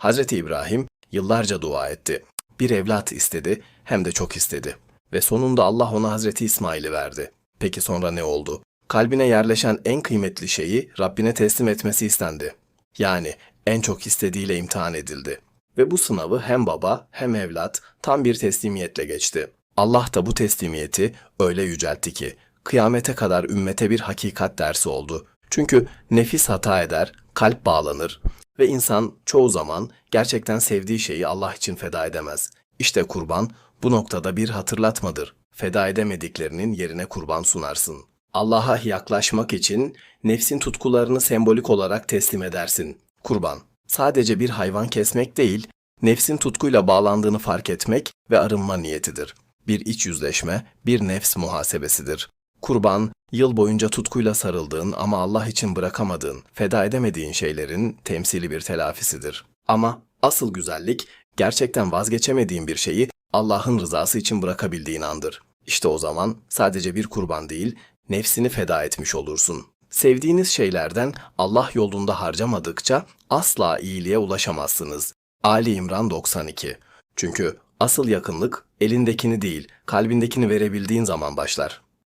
Hazreti İbrahim yıllarca dua etti. Bir evlat istedi hem de çok istedi. Ve sonunda Allah ona Hazreti İsmail'i verdi. Peki sonra ne oldu? Kalbine yerleşen en kıymetli şeyi Rabbine teslim etmesi istendi. Yani en çok istediğiyle imtihan edildi. Ve bu sınavı hem baba hem evlat tam bir teslimiyetle geçti. Allah da bu teslimiyeti öyle yüceltti ki kıyamete kadar ümmete bir hakikat dersi oldu. Çünkü nefis hata eder, kalp bağlanır ve insan çoğu zaman gerçekten sevdiği şeyi Allah için feda edemez. İşte kurban bu noktada bir hatırlatmadır. Feda edemediklerinin yerine kurban sunarsın. Allah'a yaklaşmak için nefsin tutkularını sembolik olarak teslim edersin. Kurban sadece bir hayvan kesmek değil, nefsin tutkuyla bağlandığını fark etmek ve arınma niyetidir. Bir iç yüzleşme, bir nefs muhasebesidir. Kurban, yıl boyunca tutkuyla sarıldığın ama Allah için bırakamadığın, feda edemediğin şeylerin temsili bir telafisidir. Ama asıl güzellik, gerçekten vazgeçemediğin bir şeyi Allah'ın rızası için bırakabildiğin andır. İşte o zaman sadece bir kurban değil, nefsini feda etmiş olursun. Sevdiğiniz şeylerden Allah yolunda harcamadıkça asla iyiliğe ulaşamazsınız. Ali İmran 92 Çünkü asıl yakınlık elindekini değil, kalbindekini verebildiğin zaman başlar.